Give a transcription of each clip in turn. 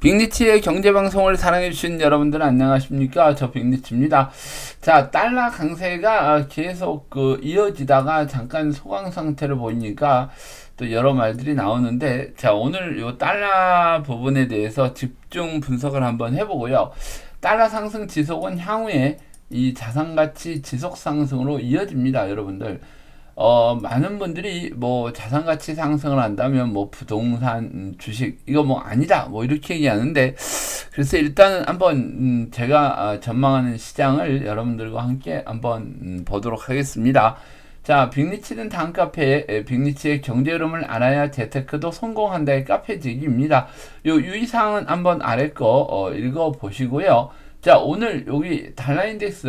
빅리치의 경제방송을 사랑해주신 여러분들 안녕하십니까? 저 빅리치입니다. 자, 달러 강세가 계속 그 이어지다가 잠깐 소강 상태를 보이니까 또 여러 말들이 나오는데, 자, 오늘 요 달러 부분에 대해서 집중 분석을 한번 해보고요. 달러 상승 지속은 향후에 이 자산가치 지속 상승으로 이어집니다, 여러분들. 어, 많은 분들이 뭐 자산 가치 상승을 한다면 뭐 부동산, 음, 주식 이거 뭐 아니다 뭐 이렇게 얘기하는데 그래서 일단은 한번 음, 제가 아, 전망하는 시장을 여러분들과 함께 한번 음, 보도록 하겠습니다. 자, 빅리치는 다음 카페에 빅리치의 경제 흐름을 알아야 재테크도 성공한다의 카페직입니다. 요 유의사항은 한번 아래 거 어, 읽어 보시고요. 자, 오늘 여기 달러 인덱스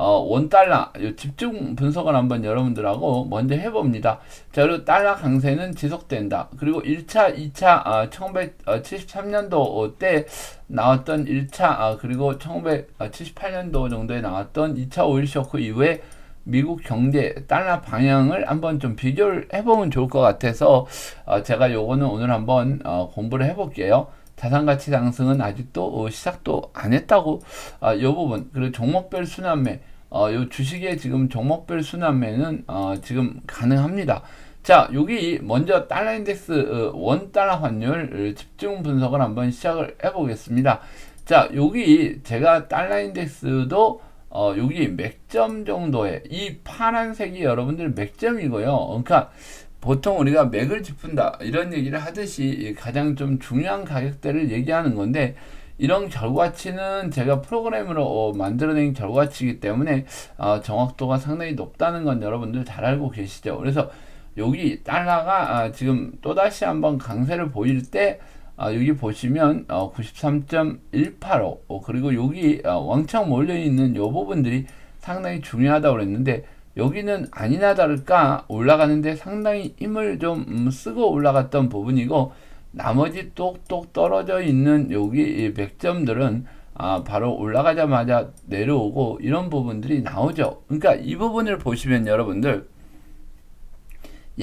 어, 원달러 집중 분석을 한번 여러분들하고 먼저 해봅니다. 자, 그리고 달러 강세는 지속된다. 그리고 1차, 2차 어, 1973년도 때 나왔던 1차 아, 그리고 1978년도 정도에 나왔던 2차 오일 쇼크 이후에 미국 경제 달러 방향을 한번 좀 비교를 해보면 좋을 것 같아서 어, 제가 요거는 오늘 한번 어, 공부를 해볼게요. 자산 가치 상승은 아직도 어, 시작도 안 했다고 아, 요 부분 그리고 종목별 순환매 어, 요 주식의 지금 종목별 순환매는 어, 지금 가능합니다. 자, 여기 먼저 달러 인덱스 어, 원 달러 환율 집중 분석을 한번 시작을 해보겠습니다. 자, 여기 제가 달러 인덱스도 어, 여기 맥점 정도의 이 파란색이 여러분들 맥점이고요. 그러니까 보통 우리가 맥을 짚은다 이런 얘기를 하듯이 가장 좀 중요한 가격대를 얘기하는 건데 이런 결과치는 제가 프로그램으로 어, 만들어낸 결과치이기 때문에 어, 정확도가 상당히 높다는 건 여러분들 잘 알고 계시죠. 그래서 여기 달러가 아, 지금 또다시 한번 강세를 보일 때 아, 여기 보시면 어, 93.185 어, 그리고 여기 어, 왕창 몰려 있는 요 부분들이 상당히 중요하다고 그랬는데 여기는 아니나 다를까 올라가는데 상당히 힘을 좀 음, 쓰고 올라갔던 부분이고 나머지 똑똑 떨어져 있는 여기 백점들은 아, 바로 올라가자마자 내려오고 이런 부분들이 나오죠. 그러니까 이 부분을 보시면 여러분들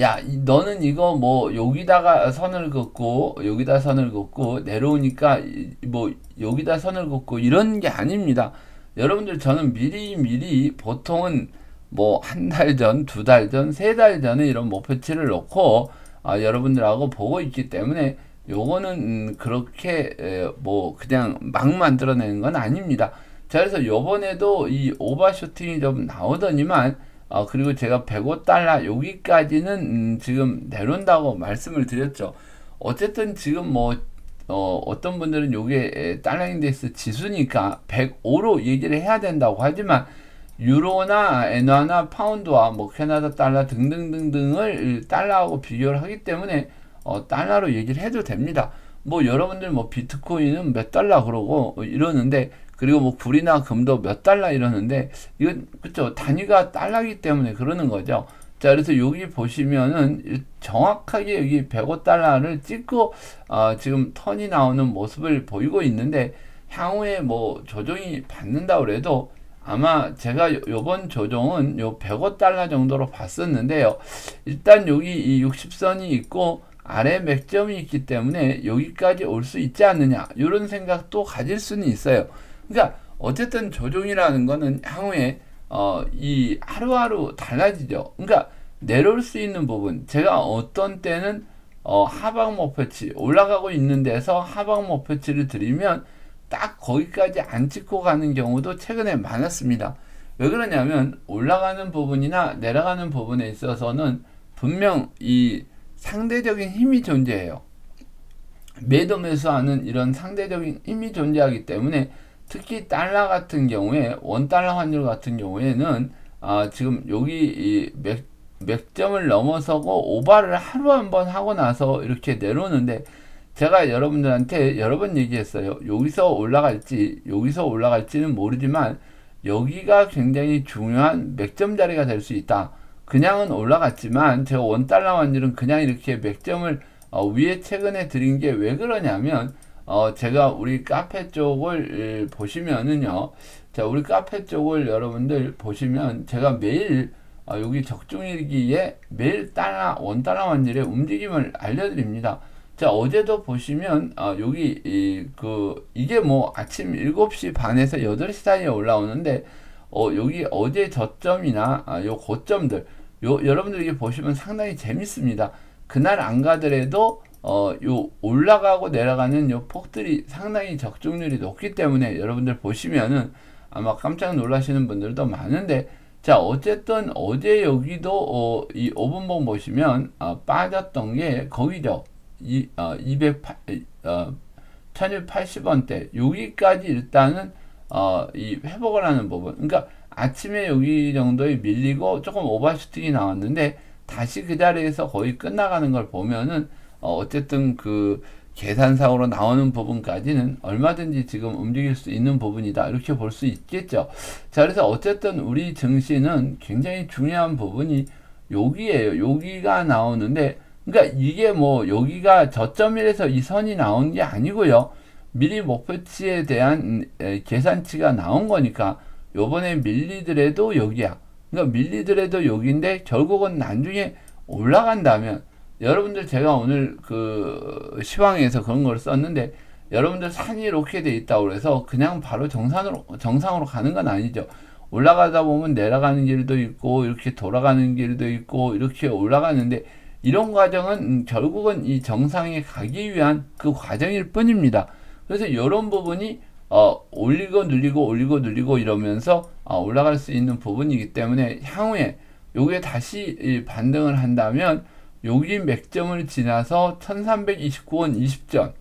야, 너는 이거 뭐 여기다가 선을 긋고 여기다 선을 긋고 내려오니까 뭐 여기다 선을 긋고 이런 게 아닙니다. 여러분들 저는 미리 미리 보통은 뭐 한 달 전, 두 달 전, 세 달 전에 이런 목표치를 놓고 아, 여러분들하고 보고 있기 때문에 요거는 음, 그렇게 에, 뭐 그냥 막 만들어내는 건 아닙니다. 자 그래서 요번에도 이 오버슈팅이 좀 나오더니만 어, 그리고 제가 105달러 여기까지는 음, 지금 내려온다고 말씀을 드렸죠. 어쨌든 지금 뭐 어, 어떤 분들은 요게 달러 인덱스 지수니까 105로 얘기를 해야 된다고 하지만 유로나 엔화나 파운드와 뭐 캐나다 달러 등등등등을 달러하고 비교를 하기 때문에 어, 달러로 얘기를 해도 됩니다. 뭐 여러분들 뭐 비트코인은 몇 달러 그러고 이러는데 그리고 뭐 불이나 금도 몇 달러 이러는데 이건 그쵸 단위가 달러기 때문에 그러는 거죠. 자 그래서 여기 보시면은 정확하게 여기 105달러를 찍고 어, 지금 턴이 나오는 모습을 보이고 있는데 향후에 뭐 조정이 받는다 그래도 아마 제가 요번 조정은 요 105달러 정도로 봤었는데요. 일단 여기 이 60선이 있고 아래 맥점이 있기 때문에 여기까지 올 수 있지 않느냐 이런 생각도 가질 수는 있어요. 그러니까 어쨌든 조종이라는 거는 향후에 어, 이 하루하루 달라지죠. 그러니까 내려올 수 있는 부분 제가 어떤 때는 어, 하방 목표치 올라가고 있는 데서 하방 목표치를 드리면 딱 거기까지 안 찍고 가는 경우도 최근에 많았습니다. 왜 그러냐면 올라가는 부분이나 내려가는 부분에 있어서는 분명 이 상대적인 힘이 존재해요. 매도 매수하는 이런 상대적인 힘이 존재하기 때문에 특히 달러 같은 경우에 원달러 환율 같은 경우에는 아, 지금 여기 맥, 맥점을 넘어서고 오바를 하루 한 번 하고 나서 이렇게 내려오는데 제가 여러분들한테 여러 번 얘기했어요. 여기서 올라갈지 여기서 올라갈지는 모르지만 여기가 굉장히 중요한 맥점 자리가 될 수 있다. 그냥은 올라갔지만 제가 원달러 환율은 그냥 이렇게 맥점을 어, 위에 최근에 드린 게 왜 그러냐면 어, 제가 우리 카페 쪽을 보시면은요. 자, 우리 카페 쪽을 여러분들 보시면 제가 매일 어, 여기 적중일기에 매일 달러, 원달러 환율의 움직임을 알려드립니다. 자, 어제도 보시면, 아, 여기, 이, 그, 이게 뭐 아침 7시 반에서 8시 사이에 올라오는데, 어, 여기 어제 저점이나, 아, 요 고점들, 요, 여러분들 이게 보시면 상당히 재밌습니다. 그날 안 가더라도, 어, 요 올라가고 내려가는 요 폭들이 상당히 적중률이 높기 때문에 여러분들 보시면은 아마 깜짝 놀라시는 분들도 많은데, 자, 어쨌든 어제 여기도, 어, 이 5분봉 보시면, 어, 빠졌던 게 거기죠. 이, 어, 208, 어, 1180원대. 여기까지 일단은, 어, 이 회복을 하는 부분. 그러니까 아침에 여기 정도에 밀리고 조금 오버슈팅이 나왔는데, 다시 그 자리에서 거의 끝나가는 걸 보면은, 어, 어쨌든 그 계산상으로 나오는 부분까지는 얼마든지 지금 움직일 수 있는 부분이다. 이렇게 볼 수 있겠죠. 자, 그래서 어쨌든 우리 증시는 굉장히 중요한 부분이 여기에요. 여기가 나오는데, 그러니까 이게 뭐 여기가 저점일에서 이 선이 나온 게 아니고요. 미리 목표치에 대한 계산치가 나온 거니까 요번에 밀리더라도 여기야. 그러니까 밀리더라도 여기인데 결국은 나중에 올라간다면 여러분들 제가 오늘 그 시황에서 그런 걸 썼는데 여러분들 산이 이렇게 돼 있다고 그래서 그냥 바로 정상으로 정상으로 가는 건 아니죠. 올라가다 보면 내려가는 길도 있고 이렇게 돌아가는 길도 있고 이렇게 올라가는데 이런 과정은 결국은 이 정상에 가기 위한 그 과정일 뿐입니다. 그래서 이런 부분이 어, 올리고 눌리고 올리고 눌리고 이러면서 어, 올라갈 수 있는 부분이기 때문에 향후에 요게 다시 반등을 한다면 여기 맥점을 지나서 1329원 20전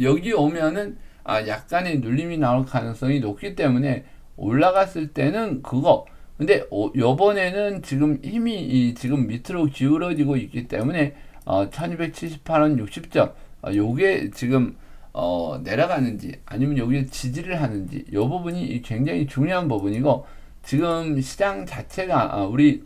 여기 오면은 아 약간의 눌림이 나올 가능성이 높기 때문에 올라갔을 때는 그거 근데 어, 요번에는 지금 힘이 이 지금 밑으로 기울어지고 있기 때문에 어, 1278원 60점 어, 요게 지금 어, 내려가는지 아니면 여기에 지지를 하는지 요 부분이 굉장히 중요한 부분이고 지금 시장 자체가 아, 우리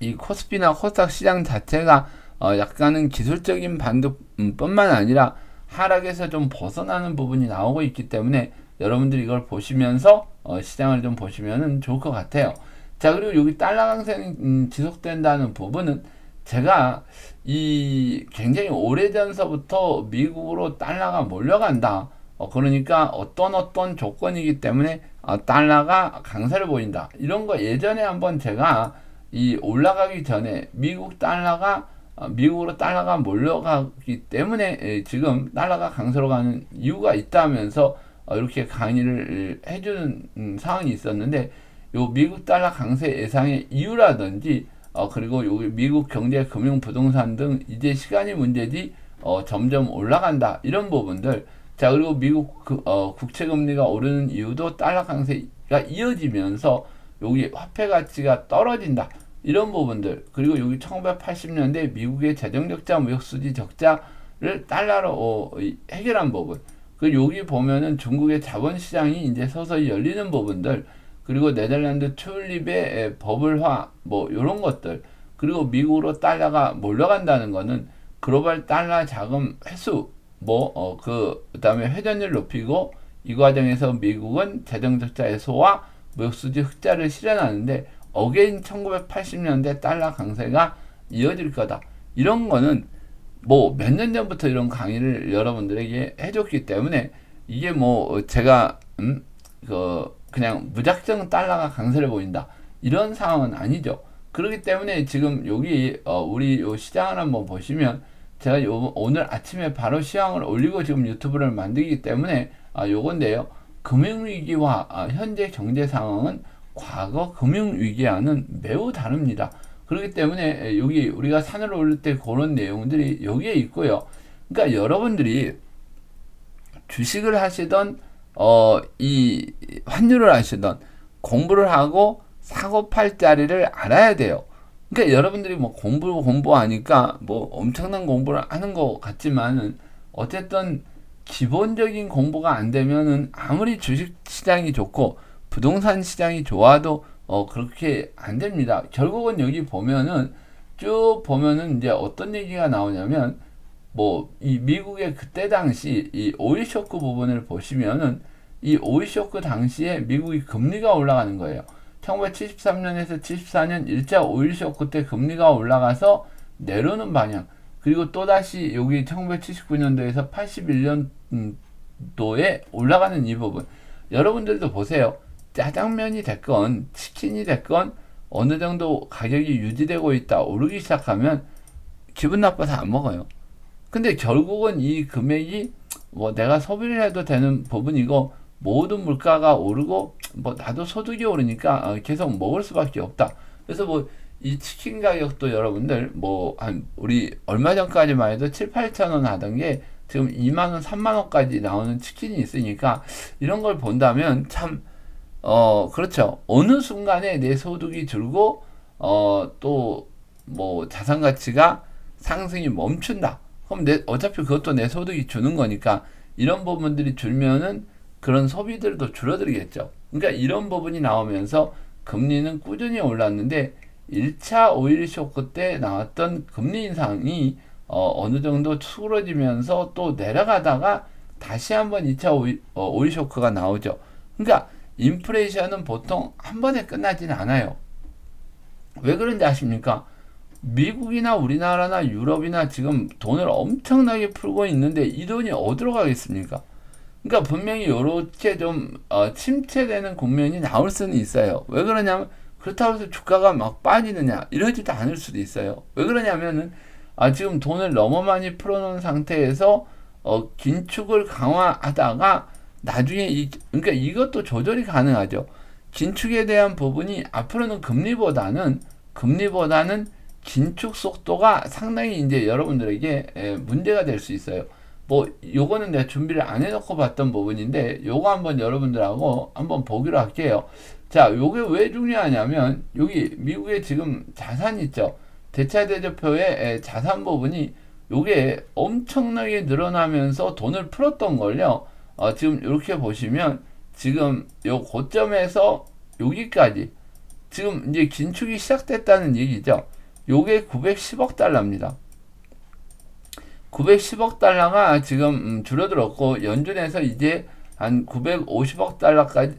이 코스피나 코스닥 시장 자체가 어 약간은 기술적인 반등뿐만 아니라 하락에서 좀 벗어나는 부분이 나오고 있기 때문에 여러분들이 이걸 보시면서 어 시장을 좀 보시면 좋을 것 같아요. 자 그리고 여기 달러 강세는 음 지속된다는 부분은 제가 이 굉장히 오래전서부터 미국으로 달러가 몰려간다. 어 그러니까 어떤 어떤 조건이기 때문에 어 달러가 강세를 보인다. 이런 거 예전에 한번 제가 이 올라가기 전에 미국 달러가 어, 미국으로 달러가 몰려가기 때문에 지금 달러가 강세로 가는 이유가 있다면서 어, 이렇게 강의를 해주는 음, 상황이 있었는데 요 미국 달러 강세 예상의 이유라든지 어 그리고 요 미국 경제 금융 부동산 등 이제 시간이 문제지 어 점점 올라간다. 이런 부분들. 자 그리고 미국 그, 어 국채 금리가 오르는 이유도 달러 강세가 이어지면서 여기 화폐 가치가 떨어진다. 이런 부분들. 그리고 여기 1980년대 미국의 재정 적자 무역 수지 적자를 달러로 어, 해결한 부분 그 여기 보면은 중국의 자본 시장이 이제 서서히 열리는 부분들 그리고 네덜란드 튤립의 버블화 뭐 이런 것들 그리고 미국으로 달러가 몰려간다는 거는 글로벌 달러 자금 회수 뭐어그 그다음에 회전율 높이고 이 과정에서 미국은 재정 적자 해소와 무역수지 흑자를 실현하는데 어게인 1980년대 달러 강세가 이어질 거다. 이런 거는 뭐 몇 년 전부터 이런 강의를 여러분들에게 해줬기 때문에 이게 뭐 제가 음, 그 그냥 무작정 달러가 강세를 보인다 이런 상황은 아니죠. 그렇기 때문에 지금 여기 어 우리 요 시장을 한번 보시면 제가 요 오늘 아침에 바로 시황을 올리고 지금 유튜브를 만들기 때문에 아 요건데요. 금융위기와 아, 현재 경제 상황은 과거 금융위기와는 매우 다릅니다. 그렇기 때문에 여기 우리가 산을 오를 때 그런 내용들이 여기에 있고요. 그러니까 여러분들이 주식을 하시던 어, 이 환율을 하시던 공부를 하고 사고 팔 자리를 알아야 돼요. 그러니까 여러분들이 뭐 공부 공부하니까 뭐 엄청난 공부를 하는 것 같지만은 어쨌든 기본적인 공부가 안 되면은 아무리 주식 시장이 좋고 부동산 시장이 좋아도 어 그렇게 안 됩니다. 결국은 여기 보면은 쭉 보면은 이제 어떤 얘기가 나오냐면 뭐 이 미국의 그때 당시 이 오일 쇼크 부분을 보시면은 이 오일 쇼크 당시에 미국이 금리가 올라가는 거예요. 1973년에서 74년 1차 오일 쇼크 때 금리가 올라가서 내려오는 방향. 그리고 또다시 여기 1979년도에서 81년도에 올라가는 이 부분. 여러분들도 보세요. 짜장면이 됐건 치킨이 됐건 어느 정도 가격이 유지되고 있다 오르기 시작하면 기분 나빠서 안 먹어요. 근데 결국은 이 금액이 뭐 내가 소비를 해도 되는 부분이고 모든 물가가 오르고 뭐 나도 소득이 오르니까 어, 계속 먹을 수밖에 없다. 그래서 뭐 이 치킨 가격도 여러분들 뭐 한 우리 얼마 전까지만 해도 7, 8천 원 하던 게 지금 2만 원, 3만 원까지 나오는 치킨이 있으니까 이런 걸 본다면 참 어, 그렇죠. 어느 순간에 내 소득이 줄고, 어, 또, 뭐, 자산 가치가 상승이 멈춘다. 그럼 내, 어차피 그것도 내 소득이 주는 거니까, 이런 부분들이 줄면은 그런 소비들도 줄어들겠죠. 그러니까 이런 부분이 나오면서 금리는 꾸준히 올랐는데, 1차 오일 쇼크 때 나왔던 금리 인상이 어, 어느 정도 추그러지면서 또 내려가다가 다시 한번 2차 오일, 어, 오일 쇼크가 나오죠. 그러니까 인플레이션은 보통 한 번에 끝나지는 않아요. 왜 그런지 아십니까? 미국이나 우리나라나 유럽이나 지금 돈을 엄청나게 풀고 있는데 이 돈이 어디로 가겠습니까? 그러니까 분명히 이렇게 좀 어, 침체되는 국면이 나올 수는 있어요. 왜 그러냐면 그렇다고 해서 주가가 막 빠지느냐 이러지도 않을 수도 있어요. 왜 그러냐면은 아, 지금 돈을 너무 많이 풀어놓은 상태에서 어, 긴축을 강화하다가 나중에 이 그러니까 이것도 조절이 가능하죠. 긴축에 대한 부분이 앞으로는 금리보다는 금리보다는 긴축 속도가 상당히 이제 여러분들에게 에, 문제가 될 수 있어요. 뭐 요거는 내가 준비를 안 해놓고 봤던 부분인데 요거 한번 여러분들하고 한번 보기로 할게요. 자, 요게 왜 중요하냐면 여기 미국의 지금 자산 있죠. 대차 대조표의 자산 부분이 요게 엄청나게 늘어나면서 돈을 풀었던 걸요. 어, 지금 이렇게 보시면 지금 요 고점에서 여기까지 지금 이제 긴축이 시작됐다는 얘기죠. 요게 910억 달러입니다. 910억 달러가 지금 음, 줄어들었고 연준에서 이제 한 950억 달러까지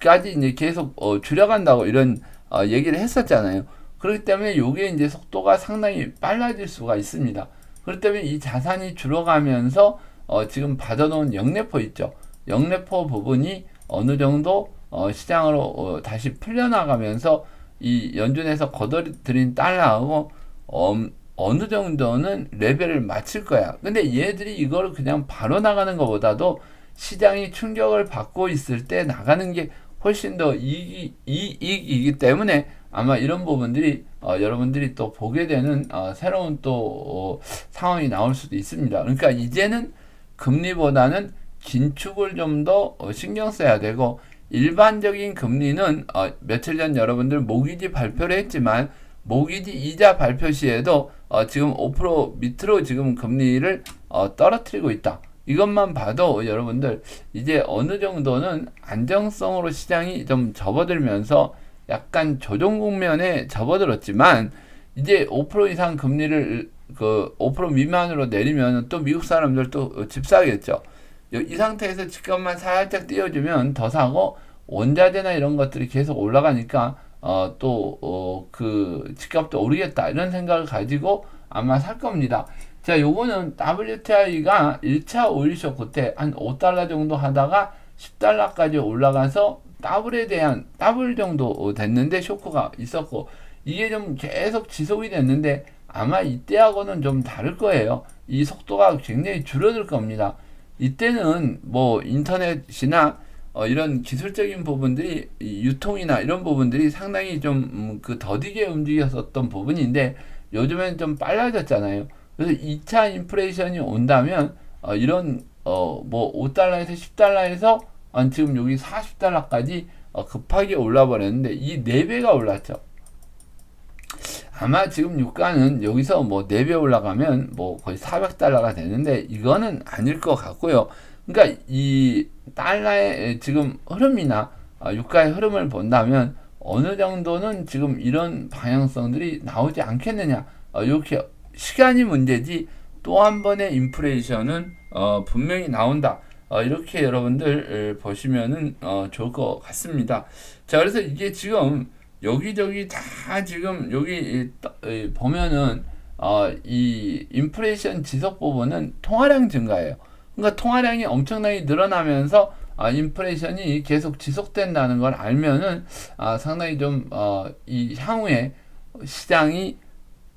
까지 이제 계속 어, 줄여간다고 이런 어, 얘기를 했었잖아요. 그렇기 때문에 요게 이제 속도가 상당히 빨라질 수가 있습니다. 그렇기 때문에 이 자산이 줄어가면서 어, 지금 받아놓은 영래포 있죠. 영래포 부분이 어느 정도 어, 시장으로 어, 다시 풀려나가면서 이 연준에서 거둬들인 달러하고 어, 어느 정도는 레벨을 맞출 거야. 근데 얘들이 이걸 그냥 바로 나가는 것보다도 시장이 충격을 받고 있을 때 나가는 게 훨씬 더 이익이, 이익이기 때문에 아마 이런 부분들이 어, 여러분들이 또 보게 되는 어, 새로운 또 어, 상황이 나올 수도 있습니다. 그러니까 이제는 금리보다는 긴축을 좀더 어, 신경 써야 되고 일반적인 금리는 어, 며칠 전 여러분들 모기지 발표를 했지만 모기지 이자 발표 시에도 어, 지금 5% 밑으로 지금 금리를 어, 떨어뜨리고 있다. 이것만 봐도 여러분들 이제 어느 정도는 안정성으로 시장이 좀 접어들면서 약간 조정 국면에 접어들었지만 이제 5% 이상 금리를 그 5% 미만으로 내리면 또 미국 사람들 또 집 사겠죠. 이 상태에서 집값만 살짝 띄워주면 더 사고 원자재나 이런 것들이 계속 올라가니까 어, 또, 어, 그, 집값도 오르겠다. 이런 생각을 가지고 아마 살 겁니다. 자, 요거는 WTI가 1차 오일 쇼크 때 한 5달러 정도 하다가 10달러까지 올라가서 더블에 대한 더블 정도 됐는데 쇼크가 있었고 이게 좀 계속 지속이 됐는데 아마 이때하고는 좀 다를 거예요. 이 속도가 굉장히 줄어들 겁니다. 이때는 뭐 인터넷이나 어, 이런 기술적인 부분들이 유통이나 이런 부분들이 상당히 좀그 음, 더디게 움직였었던 부분인데 요즘엔 좀 빨라졌잖아요. 그래서 2차 인플레이션이 온다면 어, 이런 어, 뭐 5달러에서 10달러에서 어, 지금 여기 40달러까지 어, 급하게 올라 버렸는데 이 4배가 올랐죠. 아마 지금 유가는 여기서 뭐 4배 올라가면 뭐 거의 400달러가 되는데 이거는 아닐 것 같고요. 그러니까 이 달러의 지금 흐름이나 어, 유가의 흐름을 본다면 어느 정도는 지금 이런 방향성들이 나오지 않겠느냐. 어, 이렇게 시간이 문제지 또 한 번의 인플레이션은 어, 분명히 나온다. 어, 이렇게 여러분들 보시면은 어, 좋을 것 같습니다. 자, 그래서 이게 지금 여기저기 다 지금 여기 보면은 어, 이 인플레이션 지속 부분은 통화량 증가예요. 그러니까 통화량이 엄청나게 늘어나면서 아, 인플레이션이 계속 지속된다는 걸 알면은 아, 상당히 좀 어, 이 향후에 시장이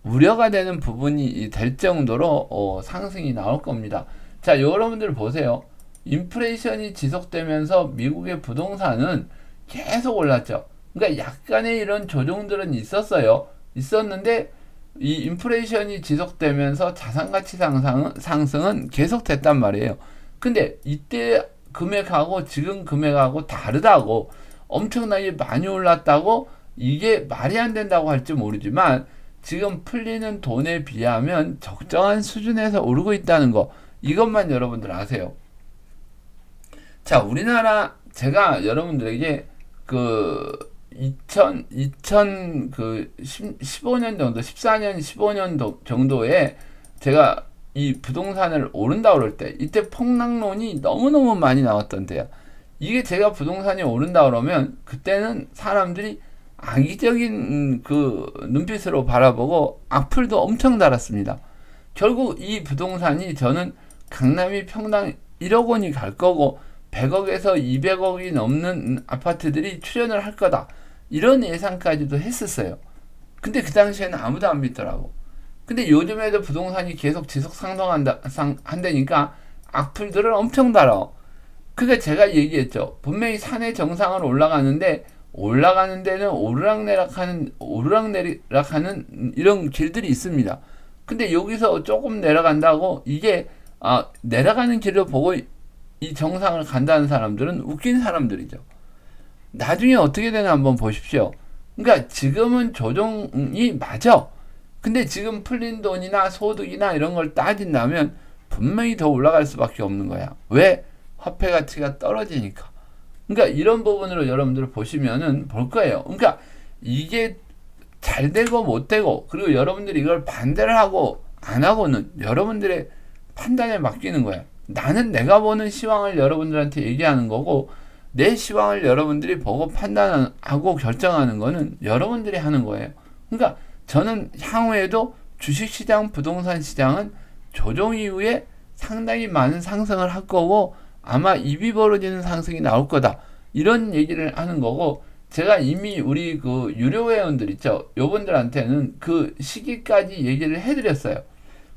우려가 되는 부분이 될 정도로 어, 상승이 나올 겁니다. 자, 여러분들 보세요. 인플레이션이 지속되면서 미국의 부동산은 계속 올랐죠. 그러니까 약간의 이런 조정들은 있었어요. 있었는데 이 인플레이션이 지속되면서 자산 가치 상승은, 상승은 계속됐단 말이에요. 근데 이때 금액하고 지금 금액하고 다르다고 엄청나게 많이 올랐다고 이게 말이 안 된다고 할지 모르지만 지금 풀리는 돈에 비하면 적정한 수준에서 오르고 있다는 거 이것만 여러분들 아세요. 자, 우리나라 제가 여러분들에게 그 2000, 2000, 그, 15년 정도, 14년, 15년 정도에 제가 이 부동산을 오른다 그럴 때, 이때 폭락론이 너무너무 많이 나왔던 데야. 이게 제가 부동산이 오른다 그러면, 그때는 사람들이 악의적인 그 눈빛으로 바라보고 악플도 엄청 달았습니다. 결국 이 부동산이 저는 강남이 평당 1억 원이 갈 거고, 100억에서 200억이 넘는 아파트들이 출연을 할 거다. 이런 예상까지도 했었어요. 근데 그 당시에는 아무도 안 믿더라고. 근데 요즘에도 부동산이 계속 지속 상승한다, 상, 한다니까 악플들을 엄청 달아. 그게 제가 얘기했죠. 분명히 산의 정상으로 올라가는데 올라가는 데는 오르락내락하는 오르락내락하는 이런 길들이 있습니다. 근데 여기서 조금 내려간다고 이게 아 내려가는 길을 보고 이 정상을 간다는 사람들은 웃긴 사람들이죠. 나중에 어떻게 되나 한번 보십시오. 그러니까 지금은 조정이 맞아. 근데 지금 풀린 돈이나 소득이나 이런 걸 따진다면 분명히 더 올라갈 수밖에 없는 거야. 왜? 화폐 가치가 떨어지니까. 그러니까 이런 부분으로 여러분들 보시면은 볼 거예요. 그러니까 이게 잘 되고 못 되고 그리고 여러분들이 이걸 반대를 하고 안 하고는 여러분들의 판단에 맡기는 거야. 나는 내가 보는 시황을 여러분들한테 얘기하는 거고 내 시황을 여러분들이 보고 판단하고 결정하는 거는 여러분들이 하는 거예요. 그러니까 저는 향후에도 주식시장, 부동산 시장은 조정 이후에 상당히 많은 상승을 할 거고 아마 입이 벌어지는 상승이 나올 거다. 이런 얘기를 하는 거고 제가 이미 우리 그 유료 회원들 있죠. 요분들한테는 그 시기까지 얘기를 해드렸어요.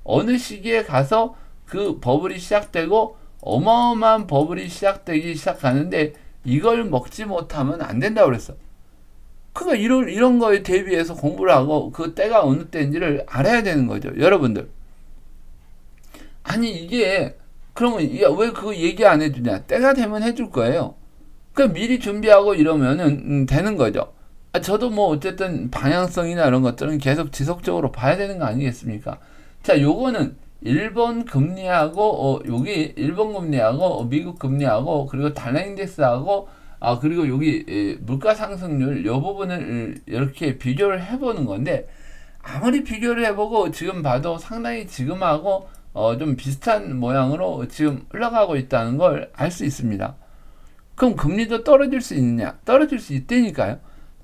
어느 시기에 가서 그 버블이 시작되고 어마어마한 버블이 시작되기 시작하는데 이걸 먹지 못하면 안 된다고 그랬어. 그러니까 이런 이런 거에 대비해서 공부를 하고 그 때가 어느 때인지를 알아야 되는 거죠, 여러분들. 아니 이게 그러면 왜 그거 얘기 안 해주냐? 때가 되면 해줄 거예요. 그 미리 준비하고 이러면은 음, 되는 거죠. 아, 저도 뭐 어쨌든 방향성이나 이런 것들은 계속 지속적으로 봐야 되는 거 아니겠습니까? 자, 요거는 일본 금리하고 어, 여기 일본 금리하고 어, 미국 금리하고 그리고 달러 인덱스하고 아 그리고 여기 에, 물가 상승률 요 부분을 이렇게 비교를 해보는 건데 아무리 비교를 해보고 지금 봐도 상당히 지금하고 어, 좀 비슷한 모양으로 지금 흘러가고 있다는 걸 알 수 있습니다. 그럼 금리도 떨어질 수 있느냐? 떨어질 수 있다니까요.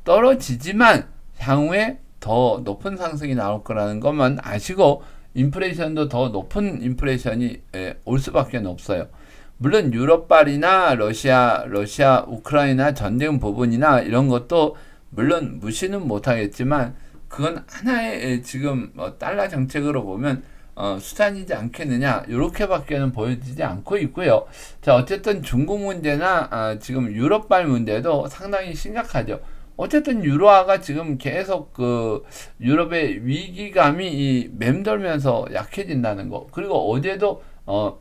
떨어지지만 향후에 더 높은 상승이 나올 거라는 것만 아시고 인플레이션도 더 높은 인플레이션이 예, 올 수밖에 없어요. 물론 유럽발이나 러시아, 러시아, 우크라이나 전쟁 부분이나 이런 것도 물론 무시는 못하겠지만 그건 하나의 예, 지금 뭐 달러 정책으로 보면 어, 수단이지 않겠느냐 이렇게밖에는 보여지지 않고 있고요. 자 어쨌든 중국 문제나 아, 지금 유럽발 문제도 상당히 심각하죠. 어쨌든 유로화가 지금 계속 그 유럽의 위기감이 이 맴돌면서 약해진다는 거. 그리고 어제도 어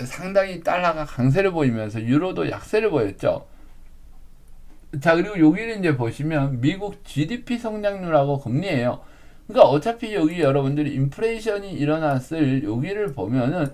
상당히 달러가 강세를 보이면서 유로도 약세를 보였죠. 자, 그리고 여기를 이제 보시면 미국 GDP 성장률하고 금리예요. 그러니까 어차피 여기 여러분들이 인플레이션이 일어났을 여기를 보면은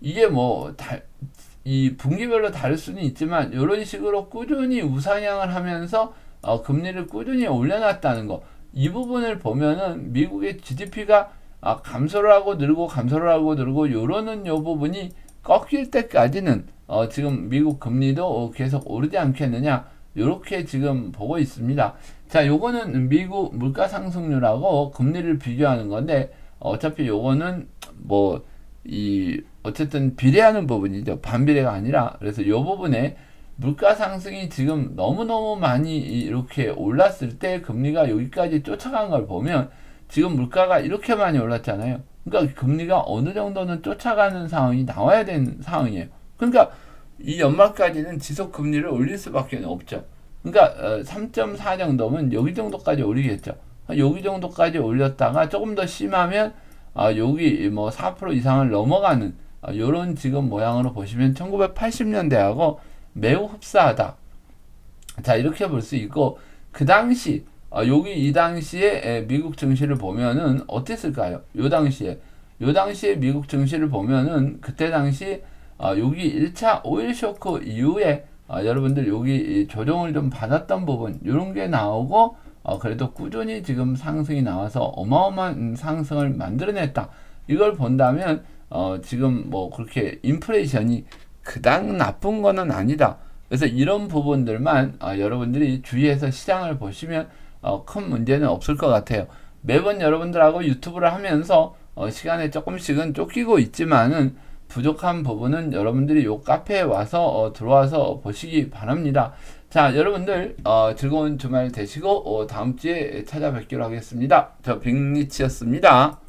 이게 뭐이 분기별로 다를 수는 있지만 이런 식으로 꾸준히 우상향을 하면서 어, 금리를 꾸준히 올려놨다는 거. 이 부분을 보면은 미국의 GDP가 아, 감소를 하고 늘고 감소를 하고 늘고 요러는 요 부분이 꺾일 때까지는 어, 지금 미국 금리도 어, 계속 오르지 않겠느냐 요렇게 지금 보고 있습니다. 자, 요거는 미국 물가 상승률하고 금리를 비교하는 건데 어차피 요거는 뭐 이 어쨌든 비례하는 부분이죠. 반비례가 아니라 그래서 요 부분에 물가 상승이 지금 너무너무 많이 이렇게 올랐을 때 금리가 여기까지 쫓아간 걸 보면 지금 물가가 이렇게 많이 올랐잖아요. 그러니까 금리가 어느 정도는 쫓아가는 상황이 나와야 되는 상황이에요. 그러니까 이 연말까지는 지속 금리를 올릴 수밖에 없죠. 그러니까 3.4 정도면 여기 정도까지 올리겠죠. 여기 정도까지 올렸다가 조금 더 심하면 아, 여기 뭐 4% 이상을 넘어가는 아, 요런 지금 모양으로 보시면 1980년대하고 매우 흡사하다. 자, 이렇게 볼 수 있고 그 당시 아, 여기 이 당시에 에, 미국 증시를 보면은 어땠을까요? 요 당시에 요 당시에 미국 증시를 보면은 그때 당시 아, 여기 1차 오일 쇼크 이후에 아, 여러분들 여기 이 조정을 좀 받았던 부분 이런 게 나오고 어, 그래도 꾸준히 지금 상승이 나와서 어마어마한 상승을 만들어냈다. 이걸 본다면 어, 지금 뭐 그렇게 인플레이션이 그닥 나쁜 거는 아니다. 그래서 이런 부분들만 어, 여러분들이 주의해서 시장을 보시면 어, 큰 문제는 없을 것 같아요. 매번 여러분들하고 유튜브를 하면서 어, 시간에 조금씩은 쫓기고 있지만은 부족한 부분은 여러분들이 요 카페에 와서 어, 들어와서 보시기 바랍니다. 자, 여러분들 어, 즐거운 주말 되시고 어, 다음 주에 찾아뵙기로 하겠습니다. 저 빅리치였습니다.